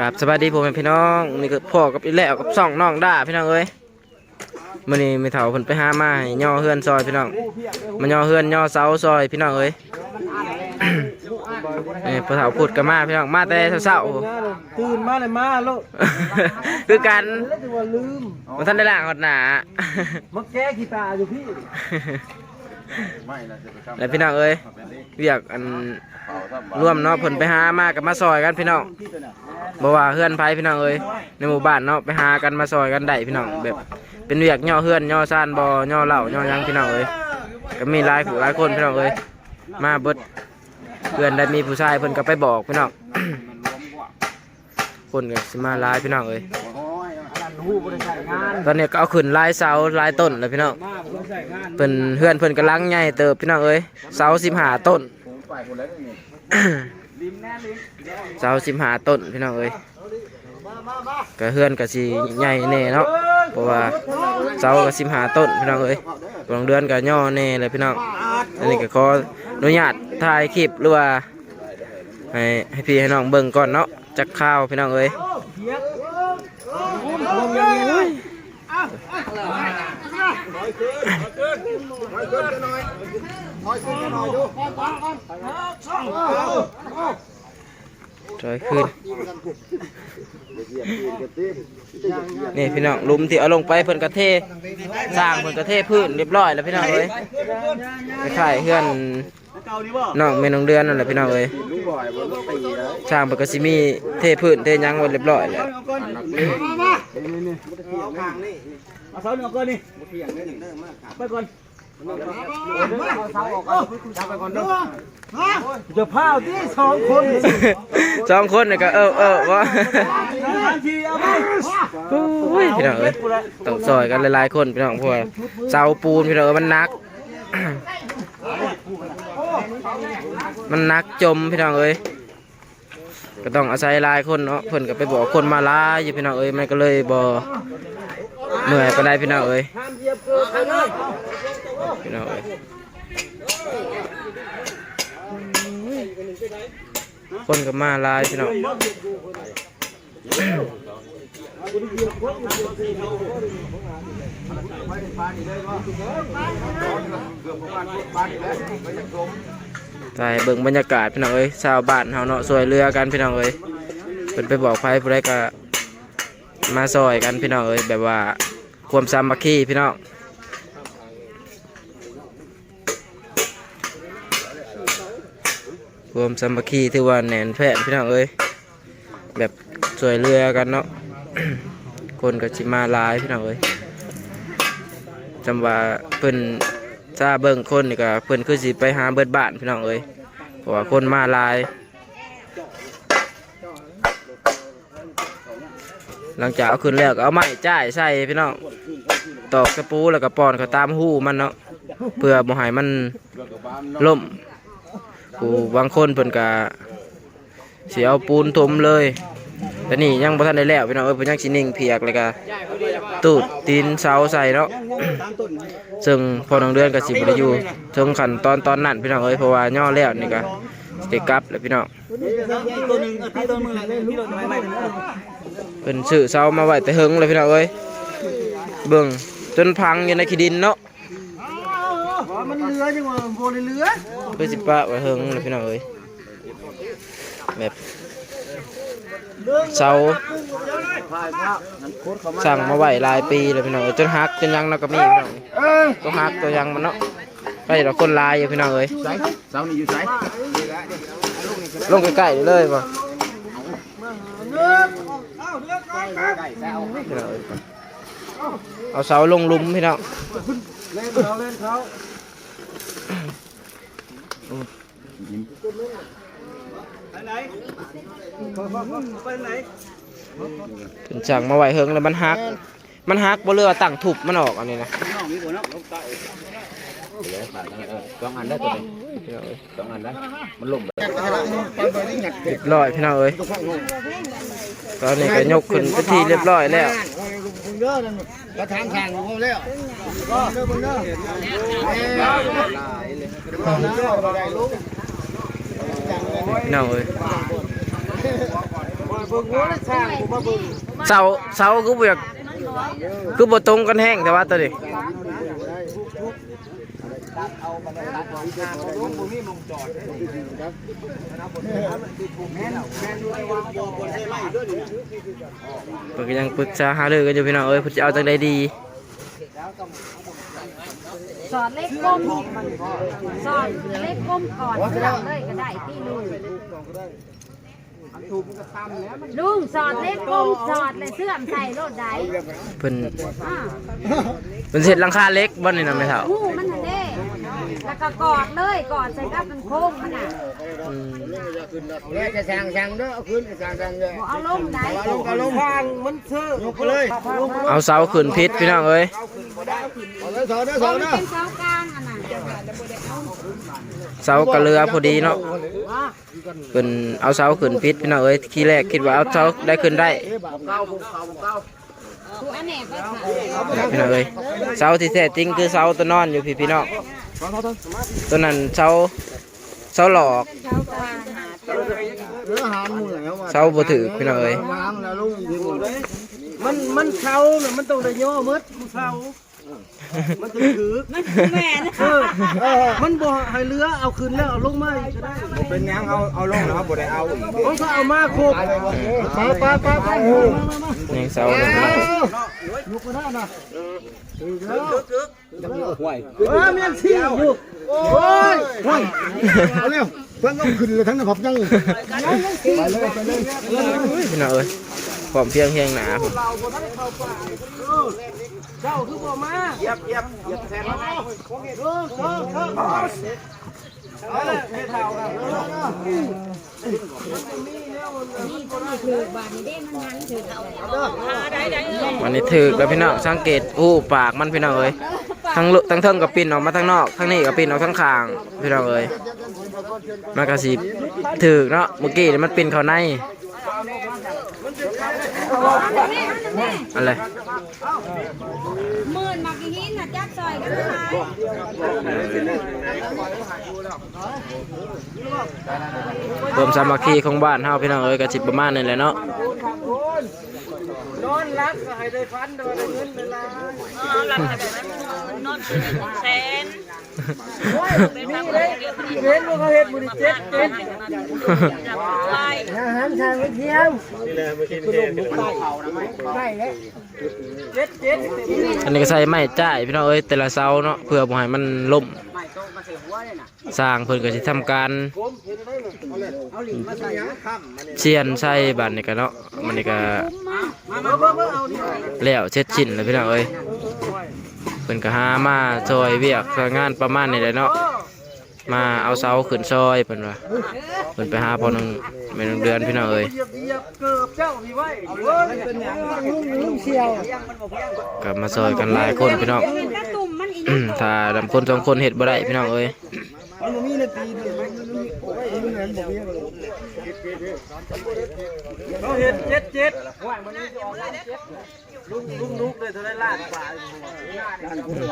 กับสวัสดีผมเป็นพี่น้องนี่ก็พ่อกับอีแหล้วกับสองน้องด่าพี่น้องเอ้ยมื่อนี้ไม่เท่าเพิ่นไปหามาให้ย่อเฮือนซอยพี่น้องมาย่อเฮือนย่อเสาซอยพี่น้องเอ้ยนี่พอเท่าพูดกันมาพี่น้องมาแต่เช้าตื่นมาเลยมาลูกๆคือกันแล้วจะว่าลืมมันท่านได้ล่างหดหนามาแก้กีตาร์อยู่พี่ แล้วพี่น้องเอ้ยเรียกอันร่วมเนาะเพิ่นไปหามากับมาซอยกันพี่น้องบ่ว่าเฮือนไผพี่น้องเอ้ยในหมู่บ้านเนาะไปหากันมาซอยกันได้พี่น้องแบบเป็นเรียกย่อเฮือนย่อซ่านบ่ย่อเหล่าย่อยังพี่น้องเอ้ยก็มีหลายผู้หลายคนพี่น้องเอ้ยมาเบิดเพื่อนได้มีผู้ชายเพิ่นก็ไปบอกพี่น้องคนก็สิมาหลายพี่น้องเอ้ย หูบริษัทงานตอนนี้ก็เอาขึ้นหลายเสาหลายต้นแล้วพี่น้องมาบริษัทงานเพิ่นเพื่อนเพิ่นกำลังใหญ่เติบพี่น้องเอ้ยเสาสิบห้าต้นเสาสิบห้าต้นพี่น้องเอ้ยก็เฮือนก็สิใหญ่แน่เนาะเพราะว่าเสาก็สิบห้าต้นพี่น้องเอ้ยลองเดือนก็ย่อแน่เลยพี่น้องอันนี้ก็ขออนุญาตถ่ายคลิปหรือว่าให้ให้พี่ให้น้องเบิ่งก่อนเนาะจักข้าวพี่น้องเอ้ย จอยขึ้นนี่พี่น้องลุมที่เอาลงไปเพิ่นกระเทสร้างเพิ่นกระเทพื้นเรียบร้อยแล้วพี่น้องเอ้ยไขายเฮือน น้องแม่น้องเดือนนั่นแหละพี่น้องเอ้ยสร้างเพิ่นก็สิมีเทพื้นเทหยังไว้เรียบร้อยแล้วเอาเสาหนึ่งเอาก่อนนี่ไปก่อนจะพาที่สองคนสองคนนี่ก็เออเออว่าทีเอาไปโอ้ยพี่น้องเอ้ยต้องซอยกันหลายๆคนพี่น้องเพราะว่าเสาปูนพี่น้องเอ้ยมันหนัก มันนักจมพี่น้องเอ้ยก็ต้องอาศัยลายคนเนาะเพิ่นก็ไปบอกคนมาลายอยู่พี่น้องเอ้ยมันก็เลยบ่เหนื่อยปานใดพี่น้องเอ้ยพี่น้องเอ้ยคนก็มาลายพี่น้องถ่าย เบิ่งบรรยากาศพี่น้องเอ้ยชาวบ้านเฮาเนาะสวยเรือกันพี่น้องเอ้ยเพิ่นไปบอกไผผู้ใดก็มาซอยกันพี่น้องเอ้ยแบบว่าความสามัคคีพี่น้องควมสามัคคีที่ว่าแหน่นแฟ้นพี่น้องเอ้ยแบบสวยเรือกันเนาะคนก็สิมาลายพี่น้องเอ้ยจำว่าเพิ่น ถ้าเบิ่งคนนี่ก็เพิ่นคือสิไปหาเบิดบ้านพี่น้องเอ้ยเพราะว่าคนมาหลาย หลังจากเอาขึ้นแล้วก็เอาไม้จ่ายใส่พี่น้องตอกตะปูแล้วก็ปอนเขาตามหูมันเนาะเพื่อบ่ให้มันล่มกูบางคนเพิ่นก็สิเอาปูนถมเลย แต่นี่ยังบ่ทันได้แล้วพี่น้องเอ้ยเพิ่นยังสินิ่งเพียกเลยก็ตูดตีนเสาใส่เนาะ ซึ่งพอน้องเดือนกับสิบได้อยู่ถึงขั้นตอนตอนนั้นพี่น้องเอ้ยเพราะว่าย่อแล้วนี่ก็สเตกลับแล้วพี่น้องตัวหนึ่งพี่ตัวมือเลยพี่ตัวไม่ไม่เป็นสื่อเสามาไว้แต่เฮิงเลยพี่น้องเอ้ยเบิ่งจนพังอยู่ในขี้ดินเนาะมันเรือจังหวะโบนเรือเพื่อสิปะไว้เฮิงเลยพี่น้องเอ้ยแบบ เสาสั่งมาไหวหลายปีเลยพี่น้องเอ้ยจนหักจนยังเนาก็มีพี่น้องต้องหักตัวยังมันเนาะไปเราคนลายอยู่พี่น้องเอ้ยเสานี่อยู่ไสลงใกล้ๆเลยป่ะเอาเสาลงลุมพี่น้องเล่นเขาเล่นเขา ไปไหนไปไหนเป็นสั่งมาไหวเฮิงแล้วมันหัก มันหักบ่เรือตั้งทุบมันออกอันนี้นะสองอันได้ตัวนี้สองอันได้มันล่มเรียบร้อยพี่น้องเอ้ยตอนนี้ก็ยกขึ้นเป็นที่เรียบร้อยแล้วก็ทางทางของเขาแล้วก็เดินบนเด้อ พี่น้องเอ้ยเบิ่งหัวแล้วช่างผมมาเบิ่งเสาเสาคือบ่อยากคือบ่ตรงกันแห้งแต่ว่าตัวนี้เพิ่นก็ยังปรึกษาหารือกันอยู่พี่น้องเอ้ยเพิ่นจะเอาจังไดดี สอดเล็กก้มสอดเล็กก้มก่อนเรื่องเลยก็ได้พี่ลุงลุงสอดเล็กก้มสอดเลยเสื่อมใส่รถไดเพิ่นอ่าเพิ่นเสร็จหลังคาเล็กบ่นี่นะแม่เฒ่า หูมันน่ะเด้ แล้วก็กอดเลยกอดใส่กับมันโค้งมันน่ะอืมแล้วจะช่างช่างเด้อเอาขึ้นช่างช่างเด้อบ่เอาลงไดเอาลงเอาลงทางมันเชื่อยกไปเลยเอาเสาขึ้นพิษพี่น้องเอ้ยเอาเลยสอนเด้อสเพอนราะมันเด้อเป็นเสากลางอะน่ะเสากระเรือพอดีเนาะเพิ่นเอาเสาขึ้นพิษพี่น้องเอ้ยทีแรกคิดว่าเอาเสาได้ขึ้นได้คืออันนี้ไปขายพี่น้องเอ้ยเสาที่แท้จริงคือเสาตัวนอนอยู่พี่พี่น้อง ตัวนั้นเสาเสาหลอกเสากลางเรือหามมือแล้วว่าเสาบ่ถือพี่น้องเอ้ยหามแล้วลุงที่บุญมันมันเช้าน่ะมันต้องได้ย่อมืดมันเช้า มันจะถือมันแม่นะเออเออมันบ่ให้เรือเอาขึ้นแล้วเอาลงมาอีกก็ได้เป็นยังเอาเอาลงแล้วบ่ได้เอาอีกเขาก็เอามาโคกไปไปไปไปมามามานี่เสาเลยพี่น้องลุกมาได้นะเออห่วยเออเมียนเชี่ยวอยู่โอ้ยโอ้ยเอาเร็วเพิ่นต้องขึ้นเลยทั้งนั้นผมยังไปเลยไปเลยพี่น้องเอ้ยพร้อมเพรียงเพียงหนาผม เจ้าคือบ่มาเหยียบเหยียบเหยียบแทนมาเออเออเออเอาเลยไม่เท่ากันถือบานนี้เด้มันหันถือเอาวันนี้ถือแล้วพี่น้องสังเกตอู้ปากมันพี่น้องเอ้ยทั้งลุทั้งเทิงกับปิ่นออกมาทั้งนอกทั้งนี้กับปิ่นออกทั้งข้างพี่น้องเอ้ยมันก็สิถือเนาะเมื่อกี้นี่มันปิ่นเข้าในอะไร หมื่นมากอีหินน่ะจับซอยกันขาย รวมสามัคคีของบ้านเฮาพี่น้องเอ้ยก็สิประมาณนี้แหละเนาะ นอนรักก็ให้ได้ฟันได้เงินได้ล้านอนเห็นว่าเขาเห็นมือเจ็ดเจ็ดอาหารทางเที่ยงได้แล้วเจ็ดเจ็ดอันนี้ก็ใส่ไม้จ่ายพี่น้องเอ้ยแต่ละเสาเนาะเพื่อบ่ให้มันล่ม สร้างเพิ่นก็สิทำการเชียนใส่บัดนี้ก็เนาะมันนี่ก็มามาเบิ่งเอาดิแล้วเช็ดชิ้นแล้วพี่น้องเอ้ยเพิ่นก็หามาซอยเวียกซอยงานประมาณนี้แหละเนาะมาเอาเสาขึ้นซอยเพิ่นว่าเพิ่นไปหาพอนึงแม่นงเดือนพี่น้องเอ้ยเหยียบเหยียบเกือบเจ้านี่ไว้เว้ยเป็นหยังลุงลุงเชียวก็มาซอยกันหลายคนพี่น้อง เห็นกระตุ่มมันอีอืมถ้าดำคนสองคนเฮ็ดบ่ได้พี่น้องเอ้ยมันมีนาทีเดียวมันมีโอ้ยมันเห็นบ่มีเราเห็นเจ็ดเจ็ดว่ามันนี้จะออกล้านเจ็ดลุงลุงลุกเลยเท่าไรล้านกว่าลานกูได้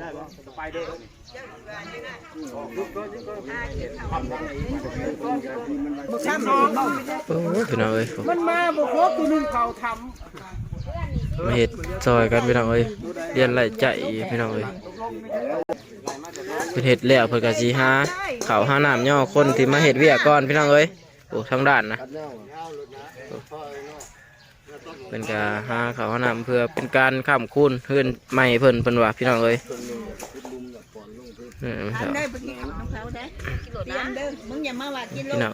ได้บ่ไปเด้อบ่ซ้ำน้องพี่น้องเอ้ยมันมาบ่ครบตัวนึงเขาท มาเฮ็ดซอยกันพี่น้องเอ้ยเรียนไล่ใจพี่น้องเอ้ยเพิ่นเฮ็ดแล้วเพิ่นก็สิหาข้าวหาน้ำย่อคนที่มาเฮ็ดเวียกก่อนพี่น้องเอ้ยโอ้ทางด้านนะเพิ่นก็หาข้าวหาน้ำเพื่อเป็นการค้ำคูณเฮือนใหม่เพิ่นเพิ่นว่าพี่น้องเอ้ยอืมครับได้ไปกินข้าเขาได้กินโลดนะมึงอย่ามาว่ากินโลดได้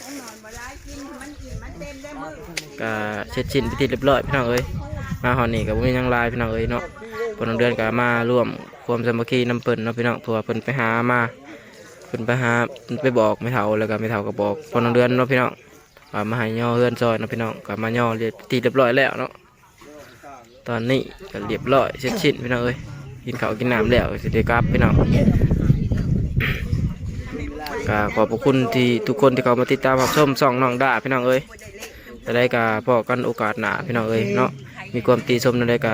ต้องนอนมาไล่กินมันอิ่มมันเต็มได้มึงกะเช็ดชิ้นพิธีเรียบร้อยพี่น้องเอ้ย มาหอนี่ก็บ่มียังลายพี่น้องเอ้ยเนาะเพิ่นเดือนก็มาร่วมความสามัคคีนํเพิ่นเนาะพี่น้องเพราะว่าเพิ่นไปหามาเพิ่นไปหาเพิ่นไปบอกไม่เฒ่าแล้วก็ไม่เฒ่าก็บอกเพิ่นเดือนเนาะพี่น้องว่ามาห้ย่อเฮือนซอยเนาะพี่น้องก็มาย่อเรียบพิธีเรียบร้อยแล้วเนาะตอนนี้ก็เรียบร้อยเสร็จสิ้นพี่น้องเอ้ยกินข้าวกินน้ำแล้วสิได้กลับพี่น้องก็ขอบคุณที่ทุกคนที่เขามาติดตามรับชมส่องน้องดาพี่น้องเอ้ยจะได้กาพอกันโอกาสหนาพี่น้องเอ้ยเนาะ มีความตีชมอะไรก็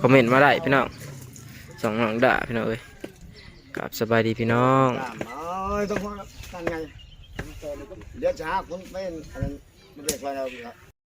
คอมเมนต์มาได้พี่น้องสองน้องด่าพี่น้องเอ้ยกับสบายดีพี่น้องต้องว่าตั้งไงเดี๋ยวช้าคุณเป็นอันนั้นไม่ได้คอยเรา